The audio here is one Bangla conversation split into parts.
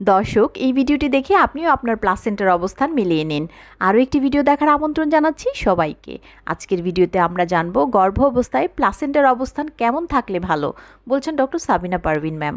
দর্শক, এই ভিডিওটি দেখে আপনিও আপনার প্লাসেন্টার অবস্থান মিলিয়ে নিন। আরও একটি ভিডিও দেখার আমন্ত্রণ জানাচ্ছি সবাইকে। আজকের ভিডিওতে আমরা জানব গর্ভ অবস্থায় প্লাসেন্টার অবস্থান কেমন থাকলে ভালো, বলছেন ডক্টর সাবিনা পারভিন ম্যাম।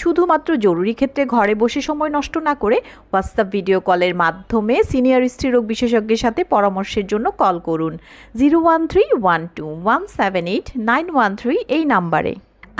শুধুমাত্র জরুরি ক্ষেত্রে ঘরে বসে সময় নষ্ট না করে হোয়াটসঅ্যাপ ভিডিও কলের মাধ্যমে সিনিয়র স্ত্রীরোগ বিশেষজ্ঞের সাথে পরামর্শের জন্য কল করুন। Zero one three one two one seven eight nine one three এই নাম্বারে।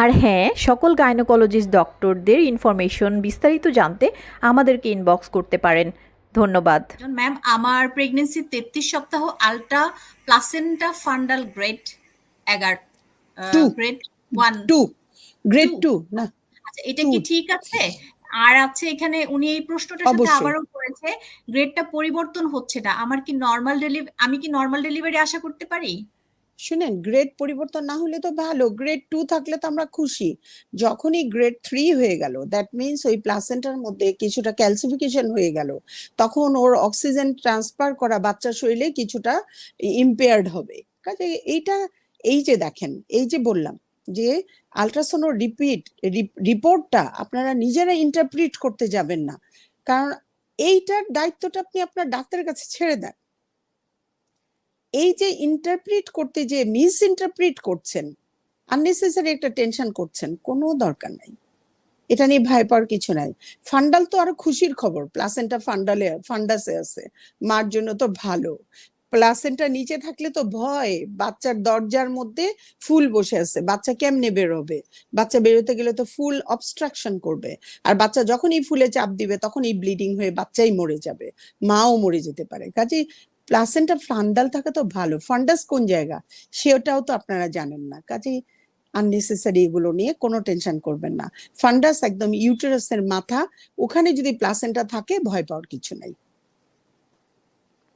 আর হ্যাঁ সকল গাইনোকোলজিস্ট ডক্টরদের ইনফরমেশন বিস্তারিত জানতে আমাদেরকে ইনবক্স করতে পারেন। ধন্যবাদ। ম্যাম আমার প্রেগনেন্সি তেত্রিশ সপ্তাহ আলট্রা প্লাসেন্টা ফান্ডাল গ্রেড এগারো. Grade one two grade two না। আচ্ছা এটা কি ঠিক আছে? আর আছে এখানে উনি এই প্রশ্নটার সাথে আবারও করেছে গ্রেডটা পরিবর্তন হচ্ছে না। আমার কি নর্মাল ডেলিভারি আমি কি নর্মাল ডেলিভারি আশা করতে পারি? শুনেন গ্রেড পরিবর্তন না হলে তো ভালো। গ্রেড টু থাকলে তো আমরা খুশি। যখনই গ্রেড থ্রি হয়ে গেল দ্যাট মিনস ওই প্লাসেন্টার মধ্যে কিছুটা ক্যালসিফিকেশন হয়ে গেল। তখন ওর অক্সিজেন ট্রান্সফার করা বাচ্চার শরীরে কিছুটা ইম্পেয়ার্ড হবে। কাজে এইটা এই যে দেখেন এই যে বললাম যে আলট্রাসাউন্ড রিপিট রিপোর্টটা আপনারা নিজেরা ইন্টারপ্রিট করতে যাবেন না। কারণ এইটার দায়িত্বটা আপনি আপনার ডাক্তারের কাছে ছেড়ে দেন। এই যে ইন্টারপ্রিট করতে যে মিস ইন্টারপ্রিট করছেন আননেসেসারি একটা টেনশন করছেন, কোনো দরকার নাই। এটা নিয়ে ভয় পাওয়ার কিছু নাই। ফান্ডাল তো আরও খুশির খবর প্লাসেন্টা ফান্ডালে ফান্ডাসে আছে। মার জন্য তো ভালো। প্লাসেন্টা নিচে থাকলে তো ভয়। বাচ্চার দরজার মধ্যে ফুল বসে আছে। বাচ্চা কেমনে বেরোবে? বাচ্চা বেরোতে গেলে তো ফুল অবস্ট্রাকশন করবে। আর বাচ্চা যখনই ফুলে চাপ দিবে তখনই ব্লিডিং হয়ে বাচ্চাই মরে যাবে। মাও মরে যেতে পারে। কাজে প্লাসেন্টা ফান্ডাল থাকা তো ভালো। ফান্ডাস কোন জায়গা? সেটাও তো আপনারা জানেন না। কাজে আননেসেসারি এগুলো নিয়ে কোনো টেনশন করবেন না। ফান্ডাস একদম ইউটেরাসের মাথা। ওখানে যদি প্লাসেন্টা থাকে, ভয় পাওয়ার কিছু নাই।